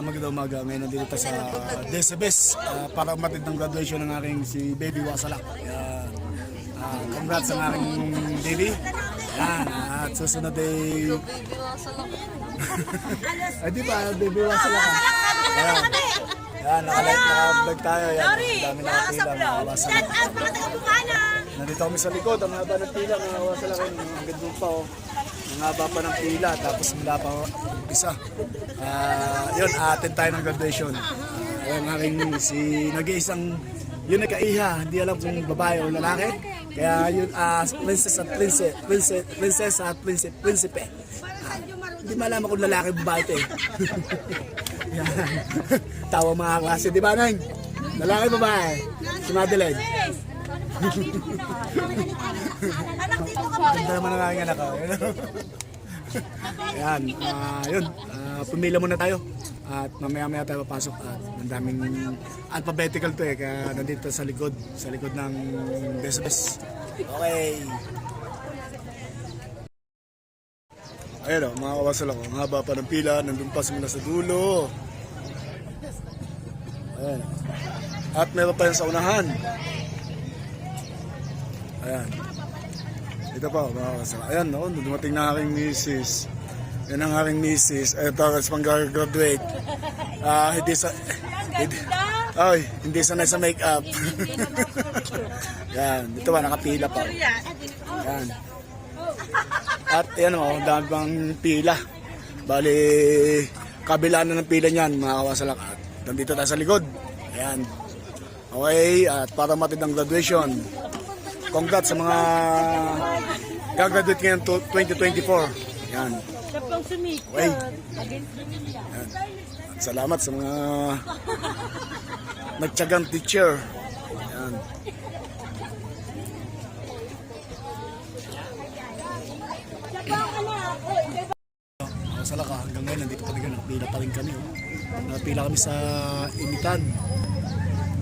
umaga. Ngayon nandito tayo sa Decibes uh, para umatid ng graduation ng aking si Baby Wasalak. Yan. Ah, congrats sa aking baby. Yan. At susunod ay... ay di ba, Baby Wasalak. Yan. Yan, nakalive naka-vlog tayo. Yan. Dami nakapila, mga Wasalak. Nandito kami sa likod, ang haba ng pila, mga wasalakin, ang ganda pa oh. Ang haba pa ng pila, tapos mula pa isa. Ah, yun, atin tayo ng graduation. Uh, yung aking si nag-iisang yun nagkaiha, hindi alam kung babae o lalaki. Kaya yun, ah, princess at princess, princess, princess at princess, prinsipe. Ah, hindi malaman kung lalaki babae ito eh. Tawa mga klase, di ba nang? Lalaki babae? Si Madeline. Ganda naman ang aking anak ko. Yan, ah, yun. Ah, pumila muna tayo. At mamaya-maya tayo papasok. At ang daming alphabetical to eh. Kaya nandito sa likod. Sa likod ng Desbes. Okay. Ayun o, mga kawasal ako. Ang haba pa ng pila. Nandun pa simula sa dulo. Ayan. At meron pa yan sa unahan. Ayan. Ito pa, mga kasama. Ayan, no, dumating na aking misis. Yan ang aking misis. Ito, kasi pang graduate. Ah, hindi sa... Hindi, ay, hindi sanay sa makeup. yan, dito ba, nakapila pa. Yan. At yan o, dami pang pila. Bali, kabila na ng pila niyan, mga kawasalak. At nandito tayo sa likod. Ayan. Okay, at para matid ang graduation. Congrats sa mga gagraduate ngayon to 2024. Yan. Okay. Yan. At salamat sa mga nagtsagang teacher. Yan. Oh, hindi ba? Sa laka, hanggang ngayon, nandito pa rin, nakapila pa rin kami. Oh. Nakapila kami sa imitan.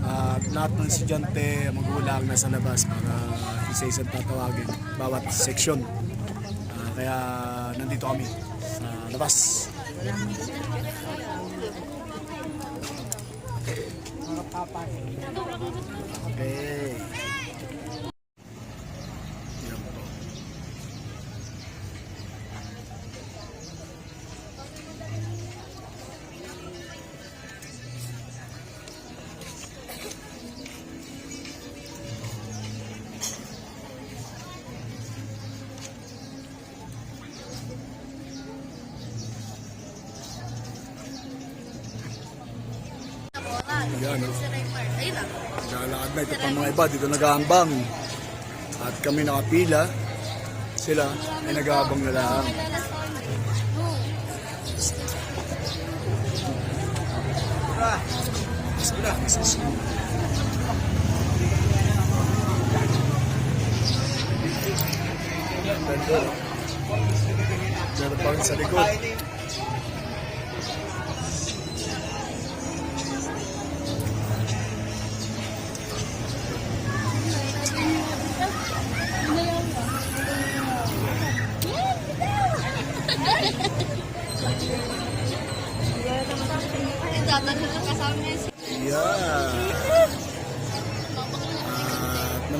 At lahat ng estudyante, magulang nasa labas para isa-isang tatawagin bawat section. Ah, kaya nandito kami sa labas. Okay. Yan, oh. Naglalakad na ito pang mga iba, dito nag-aambang. At kami nakapila. Sila ay nag-aabang na lang. Ganda. Meron pa rin sa likod.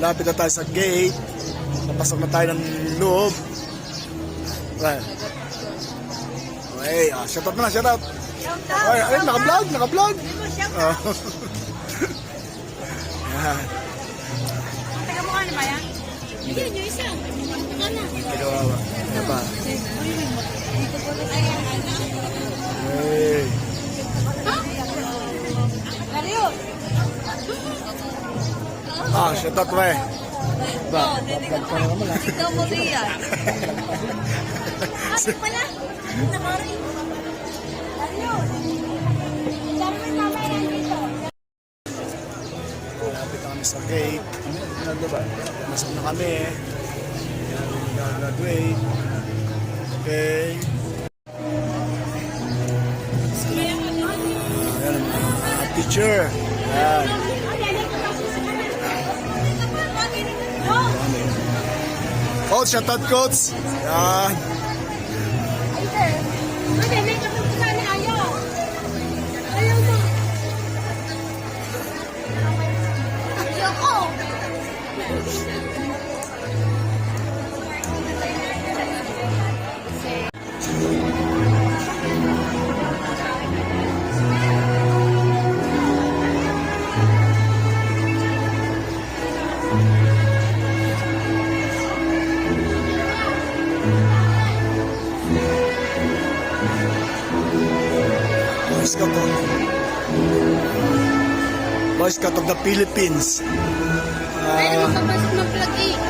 Malapit na tayo sa gate. Napasok na tayo ng loob. Right. Okay, ah, shout out na, shout out. Ay, ay, naka-vlog, naka-vlog. Oh. Yan. Teka mo ano ba yan? Hindi, yung isa. Ano? Ano ba? Ah, shout out ba eh. Ba, vlog pa naman ah. Ikaw mo riyan. Ano pala? Mario! Sabi mo mama yan dito. Kami sa gate. Masok na kami. Yan, graduate. Okay. Ayan, mga teacher. Ayan. Coach, shout out coach. Yan. Boys Katog. Boys Katog the Philippines. Pwede Ah, magpapasok ng plug eh.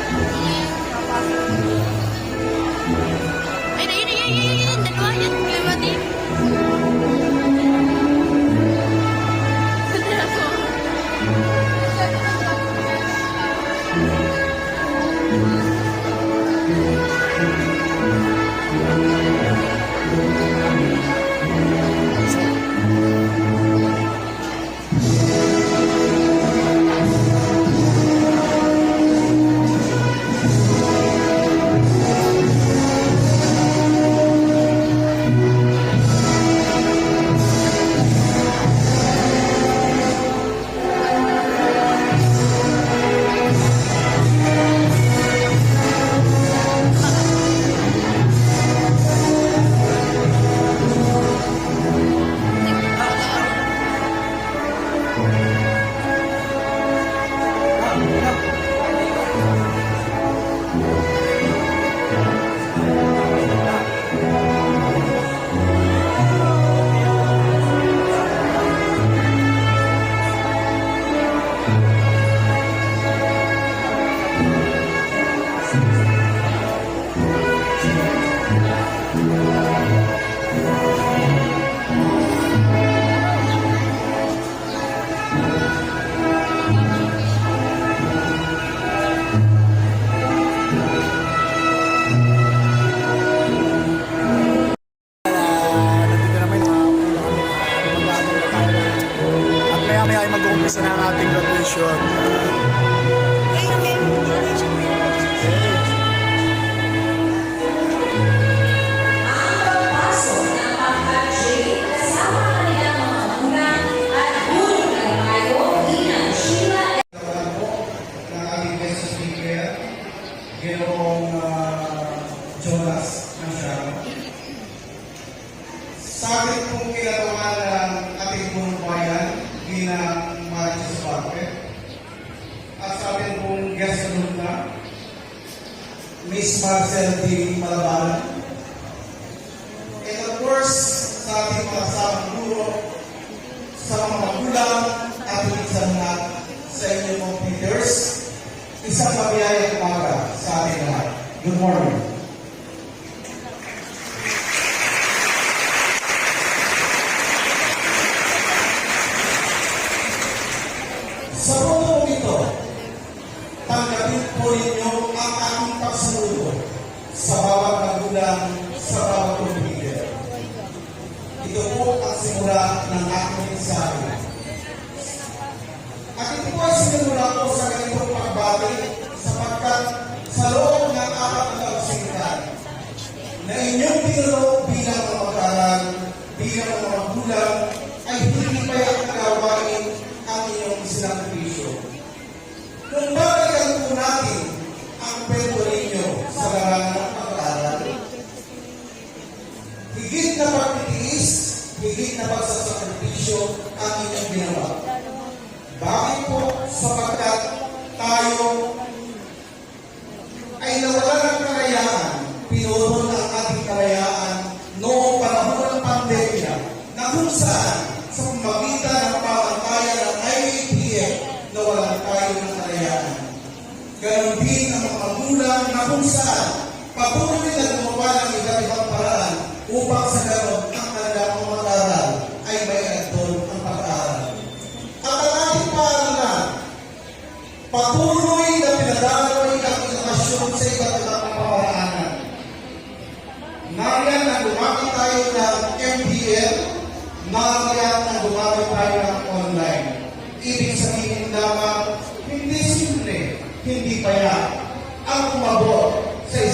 Mag-uumpisa na ang ating graduation. ng Miss Marcel D. Malabanan, and of course, sa ating mga kasamang guro, sa mga magulang at sa lahat sa inyong mga leaders, isang mabiyayang umaga sa ating lahat. Good morning. Po ang simula ng aking mensahe. At ito po ay sinimula ko sa ganitong pagbati sapagkat sa loob ng apat na kalusingan na inyong tinuro bilang mga mag-aaral, bilang mga magulang, ay hindi pa yung nagawain ang inyong sinakripisyo. Kung babalikan po natin pagsasakripisyo ang inyong ginawa. Bakit po? Sapagkat tayo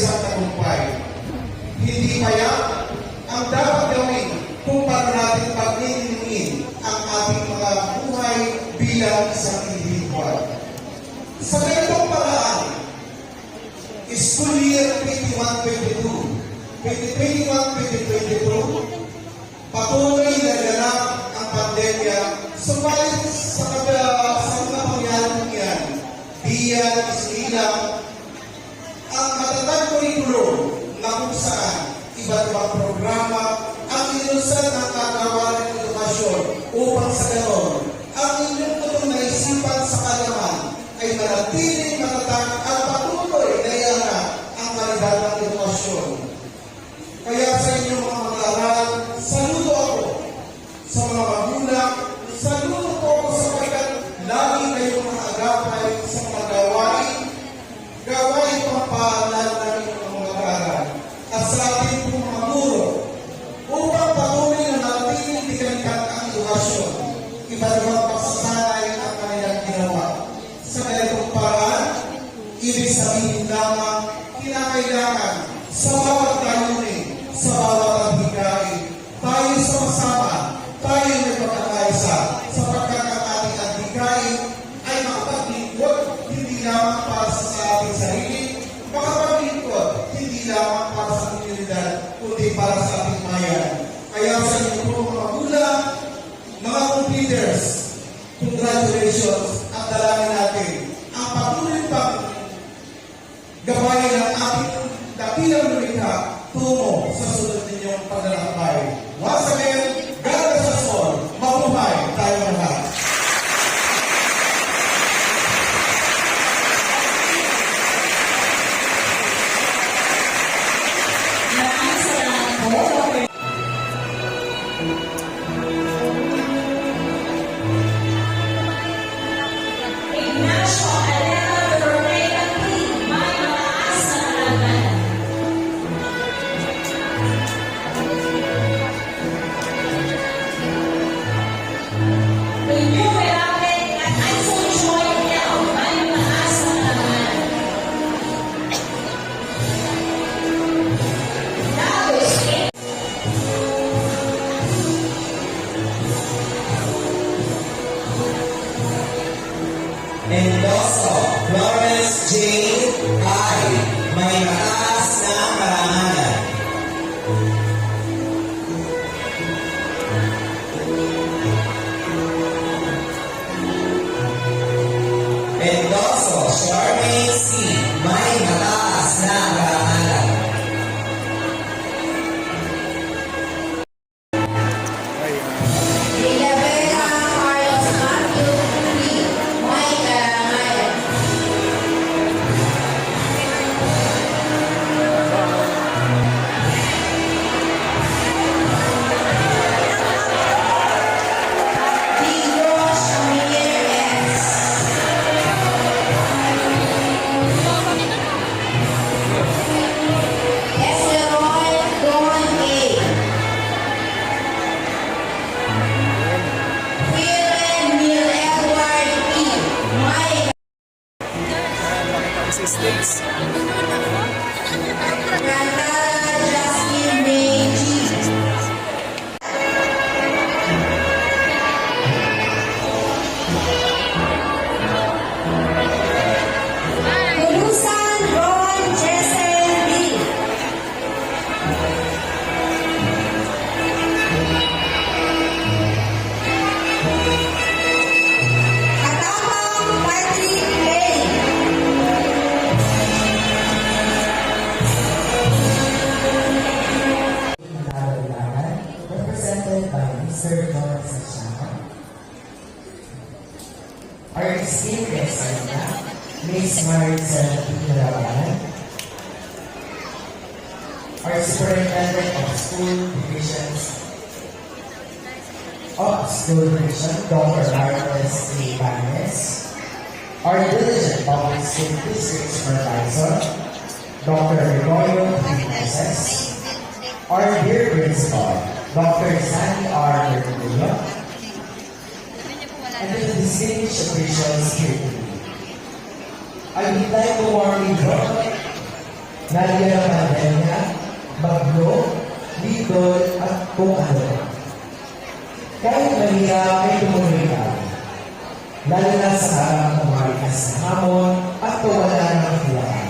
isang tagumpay. Hindi paya ang dapat gawin kung paano natin paglilingin ang ating mga buhay bilang isang individual. Sa ganitong paraan, school year 21-22, 2021-2022, patuloy na ganap ang pandemya, subalit sa sa mga pangyayaring yan, diyan isilang ang matatag kurikulum na kung saan iba't ibang programa ang inusan ng kagawa ng edukasyon upang sa ganon, ang inyong tutong naisipan sa kalaman ay manatiling matatag at patuloy na iangat ang kalidad ng edukasyon. Ating mga guro upang patuloy na manatiling tikalikat ang edukasyon. Iba't congratulations at dalangin natin ang patuloy pang gawain ng ating dakilang lumikha tungo sa sunod ninyong paglalakbay. Once again, May mataas na district supervisor, Dr. Gregorio Jimenez. Our dear principal, Dr. Sandy R. Mercurio, and the distinguished officials here. I would like to warmly welcome Nadia ng pandemya, bagyo, lidol, at kung ano. Kahit mahirap ay tumuloy lalo na sa harang kumalikas na hamon at pawala ng hilaan.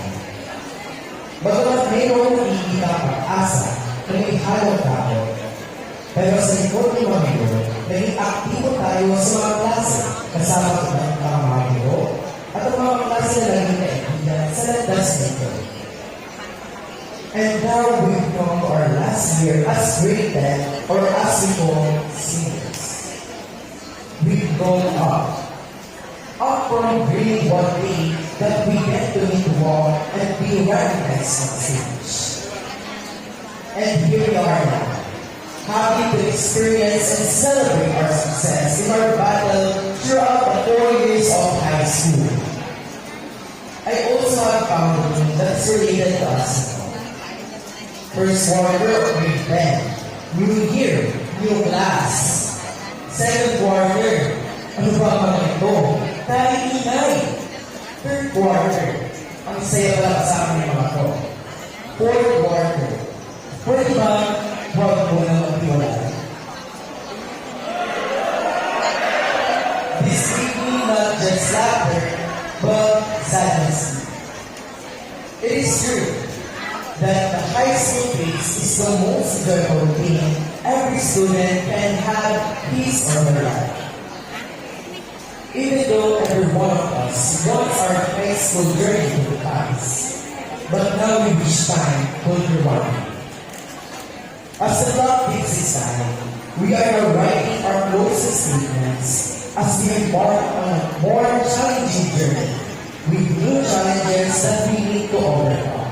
Bagamat mayroon nakikita pag-asa na may halong tao, pero sa likod ng mga ito, naging aktibo tayo sa mga klase kasama ko ng mga mga at ang mga klase na lagi naibigan sa landas nito. And now we've come to our last year as great men or as we call seniors. We've grown up From grade 1A that we get to meet walk and be recognized on stage. And here we are now, happy to experience and celebrate our success in our battle throughout the four years of high school. I also have found a name that's related to us. First quarter of grade 10, new year, new class. Second quarter, ano ba ang ito? Tayo ingay. Third quarter, ang saya pala kasama ng mga to. Fourth quarter, pwede ba huwag mo na magtiwala? This me not just laughter, but sadness. It is true that the high school phase is the most enjoyable thing every student can have his or her life. Even though every one of us wants our school journey to pass, but now we wish time could rewind. As the clock ticks its time, we are now writing our closest statements as we embark on a more challenging journey with new challenges that we need to overcome.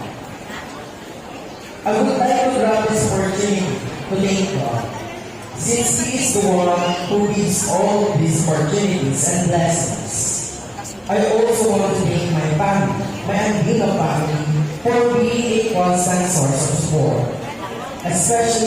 I would like to grab this opportunity to thank God, since He is the one who gives all these opportunities and blessings. I also want to thank my family, my Andina family, for being a constant source of support, especially